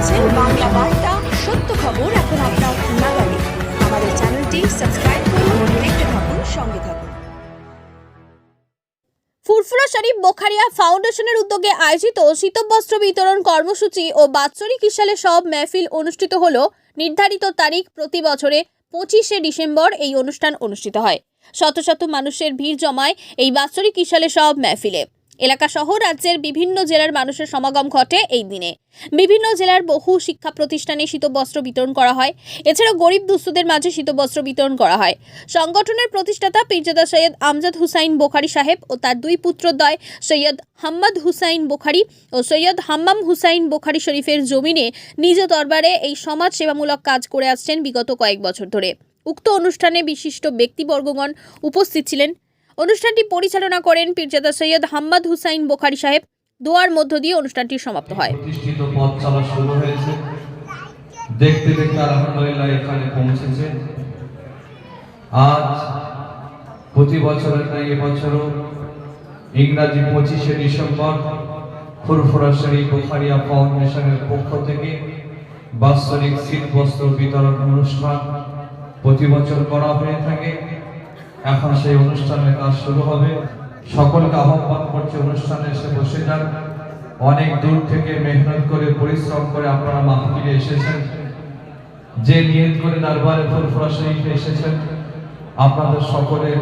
দেখছেন বাংলা বার্তা, সত্য খবর এখন আপনার নাগালে। আমাদের চ্যানেলটি সাবস্ক্রাইব করুন, দেখতে থাকুন, সঙ্গে থাকুন। ফুরফুরা শরীফ বোখারিয়া ফাউন্ডেশনের উদ্যোগে আয়োজিত শীতবস্ত্র বিতরণ কর্মসূচি ও বাৎসরিক ইশালে সব মেহফিল অনুষ্ঠিত হল। নির্ধারিত তারিখ প্রতি বছরে পঁচিশে ডিসেম্বর এই অনুষ্ঠান অনুষ্ঠিত হয়। শত শত মানুষের ভিড় জমায় এই বাৎসরিক ইশালে সব মেহফিলে। এলাকা সহ রাজ্যের বিভিন্ন জেলার মানুষের সমাগম ঘটে এই দিনে। বিভিন্ন জেলার বহু শিক্ষা প্রতিষ্ঠানে শীতবস্ত্র বিতরণ করা হয়। এছাড়াও গরিব দুস্থদের মাঝে শীতবস্ত্র বিতরণ করা হয়। সংগঠনের প্রতিষ্ঠাতা পীরজাদা সৈয়দ আমজাদ হুসাইন বোখারি সাহেব ও তার দুই পুত্রদ্বয় সৈয়দ হাম্মদ হুসাইন বোখারি ও সৈয়দ হাম্মাম হুসাইন বোখারি শরীফের জমিনে নিজ দরবারে এই সমাজ সেবামূলক কাজ করে আসছেন বিগত কয়েক বছর ধরে। উক্ত অনুষ্ঠানে বিশিষ্ট ব্যক্তিবর্গগণ উপস্থিত ছিলেন। অনুষ্ঠানটি পরিচালনা করেন পীরজাদা সৈয়দ হাম্মদ হুসাইন বোখারি সাহেব। দোয়ার মধ্য দিয়ে অনুষ্ঠানটি সমাপ্ত হয়। প্রতিষ্ঠিত পথ চলা শুরু হয়েছে। দেখতে দেখতে আলহামদুলিল্লাহ এখানে পৌঁছেছে। আজ প্রতি বছরের এবছরও ইংরাজি পঁচিশে ডিসেম্বর ফুরফুরা শরীফ বুখারিয়া ফাউন্ডেশনের পক্ষ থেকে বাৎসরিক শীত বস্ত্র বিতরণ অনুষ্ঠান প্রতি বছর করা হয়ে থাকে। এখন সেই অনুষ্ঠানের কাজ শুরু হবে সকলকে আহ্বান করছে অনুষ্ঠানে এসে বসে যান অনেক দূর থেকে মেহনত করে পরিশ্রম করে আপনারা মাহফিলে এসেছেন যে নিয়ত করে দরবারে ফুরফুরা শরীফে এসেছেন আপনাদের সকলের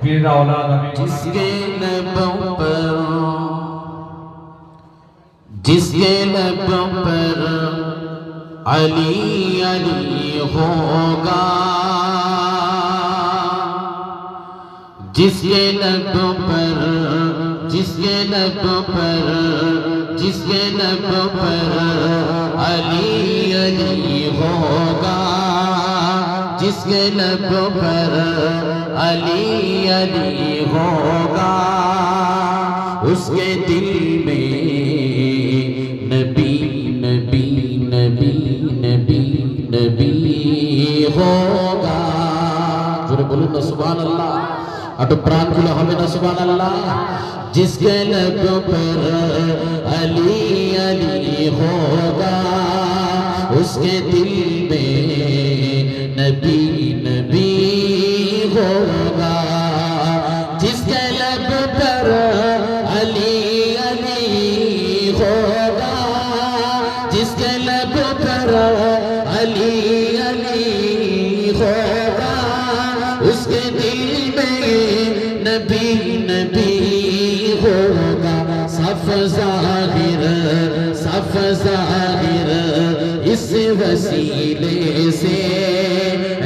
পীর আওলাদ আমি जिसके लबों पर जिसके लबों पर جس کے لبوں پر، جس کے لبوں پر، جس کے لبوں پر علی علی ہوگا۔ جس کے لبوں پر علی علی ہوگا۔ اس کے دل میں نبی نبی نبی نبی نبی ہوگا۔ بولو نا سبحان اللہ۔ اب پران کھلا ہمیں ప్రాంతుల اللہ۔ جس کے లబ్యో پر علی علی ہوگا، اس کے دل میں نبی نبی ہوگا۔ جس کے لب پر علی علی ہوگا، جس کے لب پر علی علی ہوگا۔ نبی نبی ہوگا، صف ظاہر صف ظاہر، اس وسیلے سے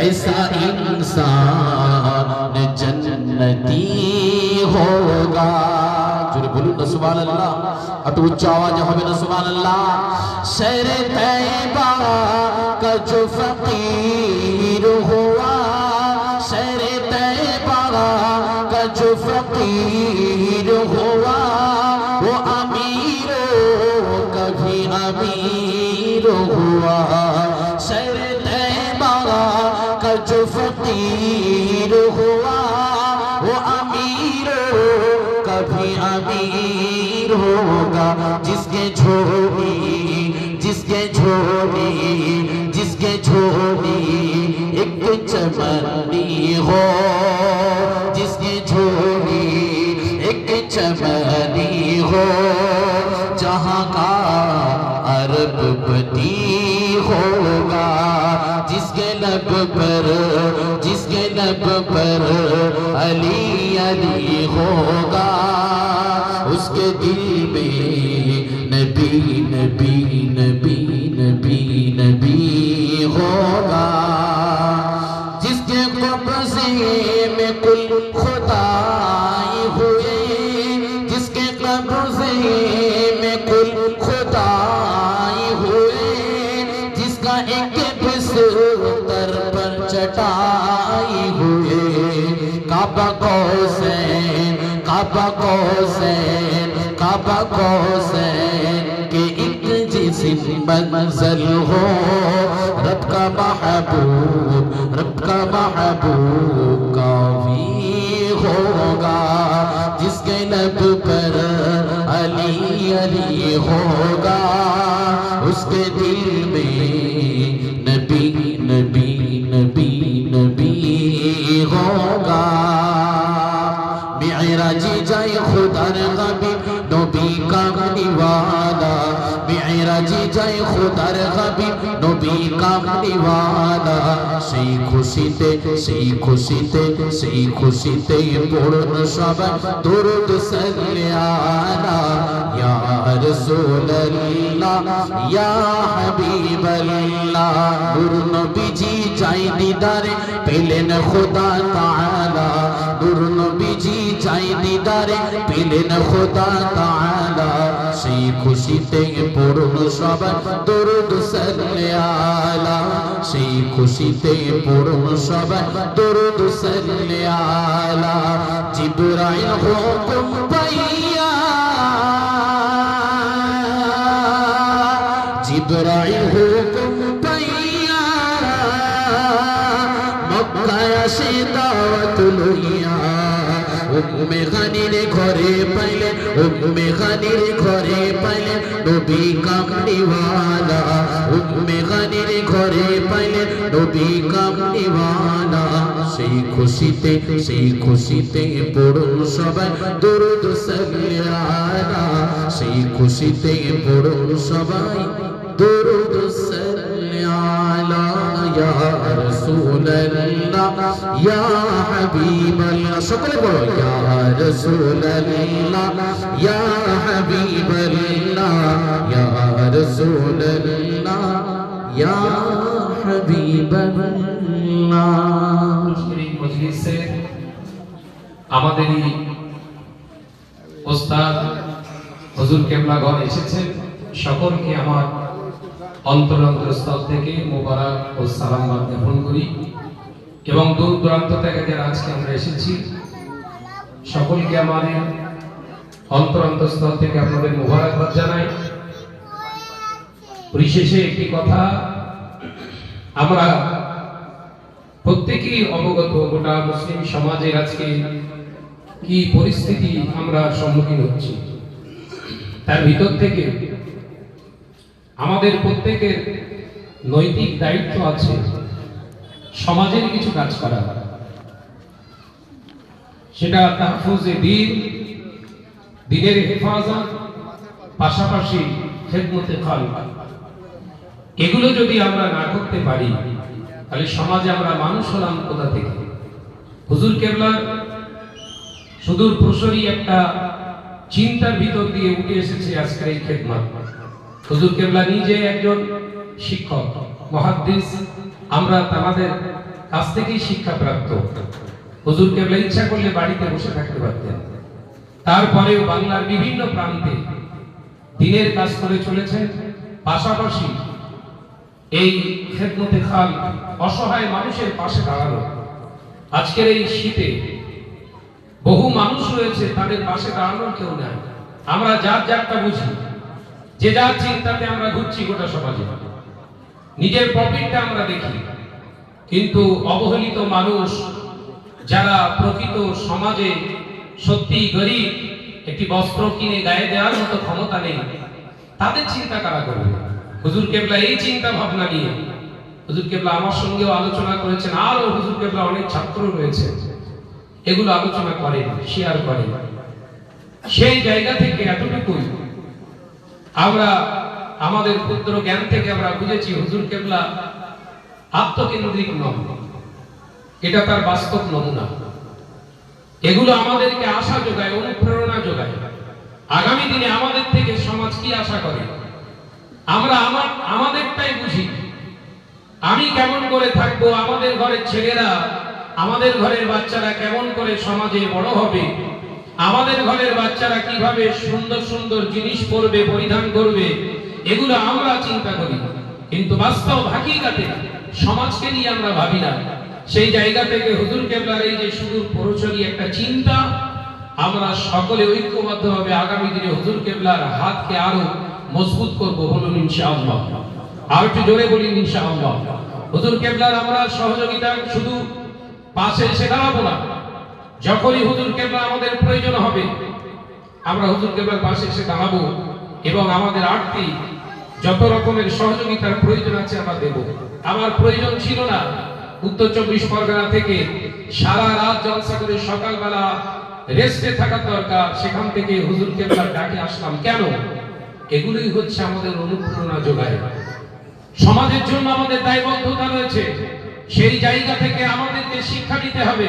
ایسا انسان جنتی ہوگا۔ جڑے بولو نسوان اللہ۔ اٹو چاوا جہاں میں نسوان اللہ۔ شہر طیبہ کا جو فقیر جس کے جھوڑی جس کے جھوڑی جس کے جھوڑی ایک چمنی ہو۔ جس کے جھوڑی ایک چمنی ہو۔ جہاں کا عرب پتی ہوگا، جس کے لب پر، جس کے لب پر علی علی ہوگا۔ اس کے دل نبی نبی نبی نبی نبی ہوگا۔ جس کے قبضے میں کل خدائی ہوئے، جس کے میں کل ہوئے، جس کا ایک چٹائی ہوئے۔ کعبہ کوسین کعبہ کوسین بابا حسین کہ ایک جسم منزل ہو۔ رب کا محبوب، رب کا محبوب کافی ہوگا۔ جس کے نب پر علی علی ہوگا، اس کے دل میں نبی نبی نبی نبی ہوگا۔ معراج جائے خدا رغبی کا والا মেয়েরাজি যায় খোদার হাবিব, নবী কামনিওয়ালা সেই খুশিতে সেই খুশিতে সেই খুশিতে পড়ুন সবাই দরুদ সাল্লে আলা ইয়া চাই দিদারে, পেলেন খোদা তাআলা। নূর চাই দিদারে, পেলেন খোদা তাআলা। সেই খুশিতে পড়ুন সবাই দরুদ সাল্লে আলা। সেই খুশিতে পড়ুন সবাই দরুদ সাল্লে আলা। জিবরাইল হুকুম পাইয়া উম্মে খানির ঘরে পাইলে, উম্মে খানির ঘরে পাইলে নবী কামলিওয়ালা উম্মে খানির ঘরে পাইলে নবী কামলিওয়ালা সেই খুশিতে সেই খুশিতে পড়ুন সবাই দরুদ সাল্লে আলা সেই খুশিতে পড়ুন সবাই দরুদ ইয়া রাসূলুল্লাহ ইয়া হাবিবাল্লাহ সকলে বলো ইয়া রাসূলুল্লাহ ইয়া আমাদেরই ওস্তাদ হজুর এসেছেন। সকলকে আমার অন্তর অন্তরস্থল থেকে মোবারক ও সালাম জ্ঞাপন করি। এবং দূর দূরান্ত থেকে যারা আজকে আমরা এসেছি, সকলকে আমাদের অন্তর অন্তরস্থল থেকে আপনাদের মোবারকবাদ জানাই। পরিশেষে একটি কথা, আমরা প্রত্যেকেই অবগত গোটা মুসলিম সমাজের আজকে কি পরিস্থিতি আমরা সম্মুখীন হচ্ছি। তার ভিতর থেকে আমাদের প্রত্যেকের নৈতিক দায়িত্ব আছে, সমাজের কিছু কাজ করা। সেটা তাহফুজে দিন, দিনের হেফাজত, পাশাপাশি খেদমতে খালক এগুলো যদি আমরা না করতে পারি, তাহলে সমাজে আমরা মানুষ হলাম কোথা থেকে? হুজুর কেবলার সুদূর প্রসরী একটা চিন্তার ভিতর দিয়ে উঠে এসেছে আজকের এই খেদমত। হুজুর কেবলা নিজে একজন শিক্ষক, মহাদ্দিস। আমরা তাদের কাছ থেকেই শিক্ষা প্রাপ্ত। হুজুর কেবলা ইচ্ছা করলে বাড়িতে বসে থাকতে পারতেন। তারপরেও বাংলার বিভিন্ন প্রান্তে দিনের কাজ করে চলেছেন। পাশাপাশি এই খেদমতে খাল অসহায় মানুষের পাশে দাঁড়ানো আজকের এই শীতে বহু মানুষ রয়েছে, তাদের পাশে দাঁড়ানোর কেউ নাই। আমরা যার যারটা বুঝি যে যার চিন্তাতে আমরা ঘুরছি গোটা সমাজে, নিজের প্রফিটটা আমরা দেখি। কিন্তু অবহেলিত মানুষ, যারা প্রকৃত সমাজে সত্যি গরিব, একটি বস্ত্র কিনে গায়ে দেওয়ার মতো ক্ষমতা নেই, তাদের চিন্তা কারা করবে? হুজুর কেবলা এই চিন্তা ভাবনা নিয়ে, হুজুর কেবলা আমার সঙ্গেও আলোচনা করেছেন আরও হুজুর কেবলা অনেক ছাত্র রয়েছে এগুলো আলোচনা করেন শেয়ার করেন। সেই জায়গা থেকে এতটুকুই আমরা আমাদের ক্ষুদ্র জ্ঞান থেকে আমরা বুঝেছি হুজুর কেবলা আত্মকেন্দ্রিক নয় এটা তার বাস্তব নমুনা। এগুলো আমাদেরকে আশা যোগায়, অনুপ্রেরণা যোগায়। আগামী দিনে আমাদের থেকে সমাজ কি আশা করে? আমরা আমার, আমাদেরটাই বুঝি। আমি কেমন করে থাকব? আমাদের ঘরের ছেলেরা, আমাদের ঘরের বাচ্চারা কেমন করে সমাজে বড় হবে? আমাদের ঘরের বাচ্চারা কীভাবে সুন্দর সুন্দর জিনিস পরবে, পরিধান করবে, এগুলো আমরা চিন্তা করি। কিন্তু বাস্তব হাকিকাতে সমাজকে নিয়ে আমরা ভাবি না। সেই জায়গা থেকে হুজুর কেবলার এই যে সুদূর পরচরি একটা চিন্তা, আমরা সকলে ঐক্যবদ্ধভাবে আগামী দিনে হুজুর কেবলার হাতকে আরও মজবুত করব বলুন ইনশাআল্লাহ। আর একটু জোরে বলি ইনশাআল্লাহ। হুজুর কেবলার আমরা সহযোগিতা শুধু পাশে এসে দাঁড়াবো না যখনই হুজুর কেবলা আমাদের প্রয়োজন হবে, আমরা হুজুর কেবলার পাশে এসে দাঁড়াবো এবং আমাদের আর্থিক যত রকমের সহযোগিতার প্রয়োজন আছে আমরা দেব। আমার প্রয়োজন ছিল না উত্তর চব্বিশ পরগনা থেকে সারা রাত জলসা করে সকালবেলা রেস্টে থাকা দরকার, সেখান থেকে হুজুর কেবলার ডাকে আসলাম। কেন? এগুলোই হচ্ছে আমাদের অনুপ্রেরণা যোগায়। সমাজের জন্য আমাদের দায়বদ্ধতা রয়েছে। সেই জায়গা থেকে আমাদেরকে শিক্ষা নিতে হবে।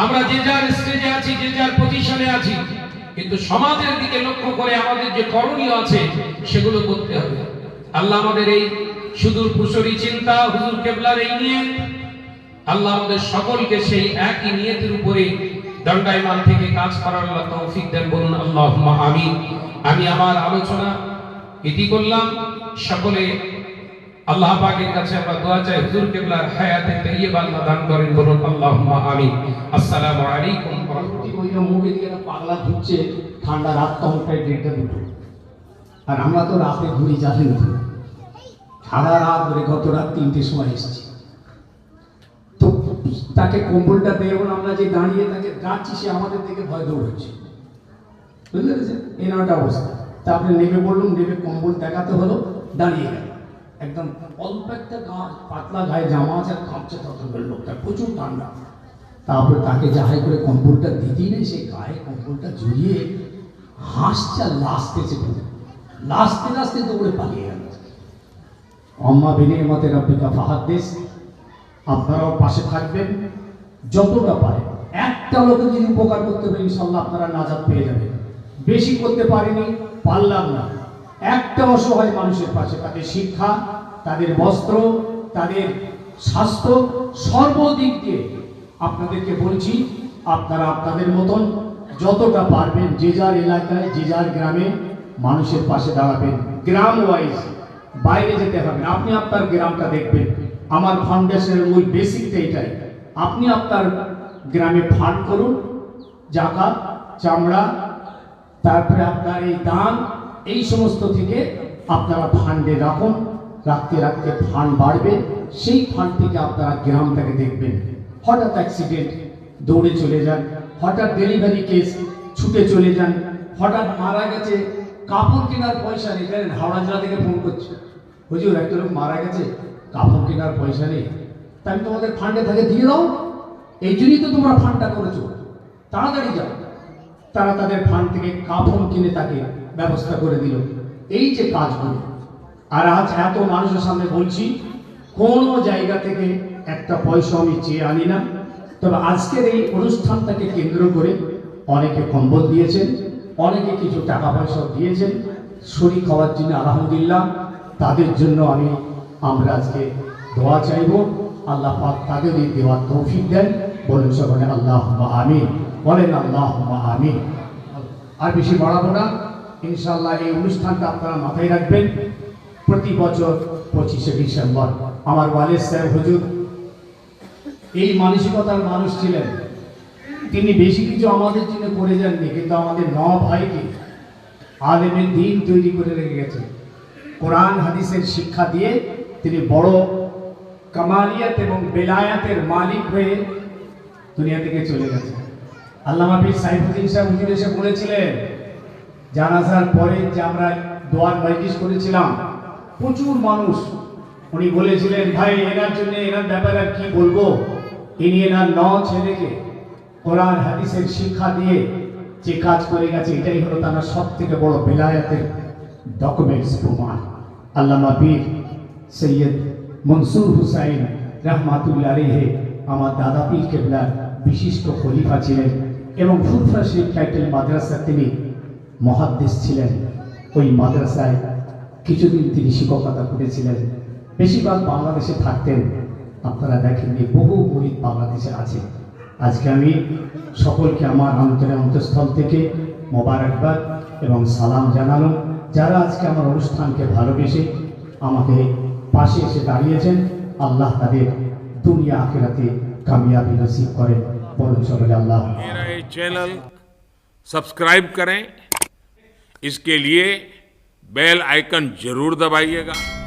আমরা যে যার স্টেজে আছি, যে যার পজিশনে আছি, কিন্তু সমাজের দিকে লক্ষ্য করে আমাদের যে করণীয় আছে, সেগুলো করতে হবে। আল্লাহ আমাদের এই সুদূর কুশরী চিন্তা, হুজুর কেবলার এই নিয়ে আল্লাহ আমাদের সকলকে সেই একই নিয়তের উপরে দণ্ডায়মান থেকে কাজ করার আল্লাহ তৌফিক দেন বলুন আল্লাহ আমিন। আমি আমার আলোচনা ইতি করলাম। সকলে আল্লাহ পাকের কাছে আমরা দোয়া চাই, হুজুর কেবলার হায়াতে তাইয়্যিবা আল্লাহ দান করেন বলুন, আল্লাহুম্মা আমিন। আসসালামু আলাইকুম ওয়া রাহমাতুল্লাহ। মুখে দিয়ে পাগলা ঘুরছে, ঠান্ডা রাত তখন প্রায় দেড়টা দুটো। আর আমরা তো রাতে ঘুরি জানি না। সারা রাত ধরে গত রাত তিনটের সময় এসেছি। তো তাকে কম্বলটা দেবো আমরা যে দাঁড়িয়ে তাকে ডাকছি, সে আমাদের থেকে ভয় দৌড়চ্ছে। বুঝতে পেরেছেন? এই নয়টা অবস্থা। আপনি নেমে বললুম নেমে কম্বল দেখাতে হলো, দাঁড়িয়ে গেল। একদম অল্প একটা পাতলা গায়ে জামা আছে কাঁপছে তত লোকটা, প্রচুর ঠান্ডা। তারপরে তাকে যাহাই করে কম্বলটা দিতেই নেই সেই গায়ে কম্বলটা জড়িয়ে হাসছে আর লাস্তেছে পুরো লাস্তে লাস্তে দৌড়ে পালিয়ে গেল। অম্মা বিনয় মতে রব্বিকা ফাহাদ্দেশ আপনারাও পাশে থাকবেন, যতটা পারেন একটা লোকের যদি উপকার করতে পারেন ইনশাল্লাহ আপনারা নাজাদ পেয়ে যাবেন। বেশি করতে পারেনি, পারলাম না। একটা অসহায় মানুষের পাশে তাদের শিক্ষা, তাদের বস্ত্র, তাদের স্বাস্থ্য, সর্বদিক দিয়ে আপনাদেরকে বলছি, আপনারা আপনাদের মতন যতটা পারবেন যে যার এলাকায়, যে যার গ্রামে মানুষের পাশে দাঁড়াবেন। গ্রাম ওয়াইজ বাইরে যেতে হবে। আপনি আপনার গ্রামটা দেখবেন। আমার ফাউন্ডেশনের মূল বেসিকটা এটাই। আপনি আপনার গ্রামে ফান্ড করুন জাকাত চামড়া, তারপরে আপনার এই দান এই সমস্ত থেকে আপনারা ফান্ডে রাখুন, রাখতে রাখতে ফান্ড বাড়বে, সেই ফান্ড থেকে আপনারা গ্রামটাকে দেখবেন। হঠাৎ অ্যাক্সিডেন্ট দৌড়ে চলে যান, হঠাৎ ডেলিভারি কেস ছুটে চলে যান, হঠাৎ মারা গেছে, কাপড় কেনার পয়সা নেই। জানেন হাওড়া জেলা থেকে ফোন করছে। হুজুর, একটা লোক মারা গেছে, কাপড় কেনার পয়সা নেই। তাই আমি তোমাদের ফান্ডে থাকে দিয়ে দাও। এই জন্যই তো তোমরা ফান্ডটা করেছ। তাড়াতাড়ি যাও। তারা তাদের ফান্ড থেকে কাপড় কিনে তাকে ব্যবস্থা করে দিল। এই যে কাজগুলো, আর আজ এত মানুষের সামনে বলছি, কোনো জায়গা থেকে একটা পয়সা আমি চেয়ে আনি না। তবে আজকের এই অনুষ্ঠানটাকে কেন্দ্র করে অনেকে কম্বল দিয়েছেন, অনেকে কিছু টাকা পয়সাও দিয়েছেন। শরীর খাওয়ার জন্য আলহামদুলিল্লাহ, তাদের জন্য আমি, আমরা আজকে দোয়া চাইব। আল্লাহ পাক তাদের এই দেওয়ার তৌফিক দেন। বলেন সকলে আল্লাহ আমিন, বলেন আল্লাহ আমিন। আর বেশি বাড়াবো না। ইনশাল্লাহ এই অনুষ্ঠানটা আপনারা মাথায় রাখবেন। প্রতি বছর পঁচিশে ডিসেম্বর আমার ওয়ালেদ সাহেব হুজুর, এই মানসিকতার মানুষ ছিলেন। তিনি বেশি কিছু আমাদের জন্য করে যাননি, কিন্তু আমাদের ন ভাইকে আলেমের দিন তৈরি করে রেখে গেছেন। কোরআন, হাদিসের শিক্ষা দিয়ে তিনি বড় কামালিয়াত এবং বেলায়াতের মালিক হয়ে দুনিয়া থেকে চলে গেছেন। আল্লাহ পীর সাইফুদ্দিন সাহেব হুজুর এসে বলেছিলেন জানাজার পরে যে আমরা দোয়ার মজলিস করেছিলাম, প্রচুর মানুষ। উনি বলেছিলেন, ভাই, এনার জন্য, এনার ব্যাপারে আর কি বলব? ইনি এনার ন ছেলেকে কোরআন, হাদিসের শিক্ষা দিয়ে যে কাজ করে গেছে, এটাই হলো তার সব থেকে বড় বেলায়াতের ডকুমেন্টস প্রমাণ। আল্লামা পীর সৈয়দ মনসুর হুসাইন রহমাতুল্লাহ আলাইহি আমার দাদা পীর কেবলার বিশিষ্ট খলিফা ছিলেন এবং ফুরফা টাইটেল মাদ্রাসা তিনি মহাদ্দেশ ছিলেন ওই মাদ্রাসায়। কিছুদিন তিনি শিক্ষকতা করেছিলেন। বেশিরভাগ বাংলাদেশে থাকতেন। আপনারা দেখেন যে বহু গরিব বাংলাদেশে আছে। আজকে আমি সকলকে আমার অন্তরে অন্তঃস্থল থেকে মোবারকবাদ এবং সালাম জানানো। যারা আজকে আমার অনুষ্ঠানকে ভালোবেসে আমাকে পাশে এসে দাঁড়িয়েছেন, আল্লাহ তাদের দুনিয়া আখেরাতে কামিয়াবি নসিব করেন। বলুন আল্লাহ। চ্যানেল সাবস্ক্রাইব করেন اس کے لیے بیل آئکن ضرور دبائیے گا۔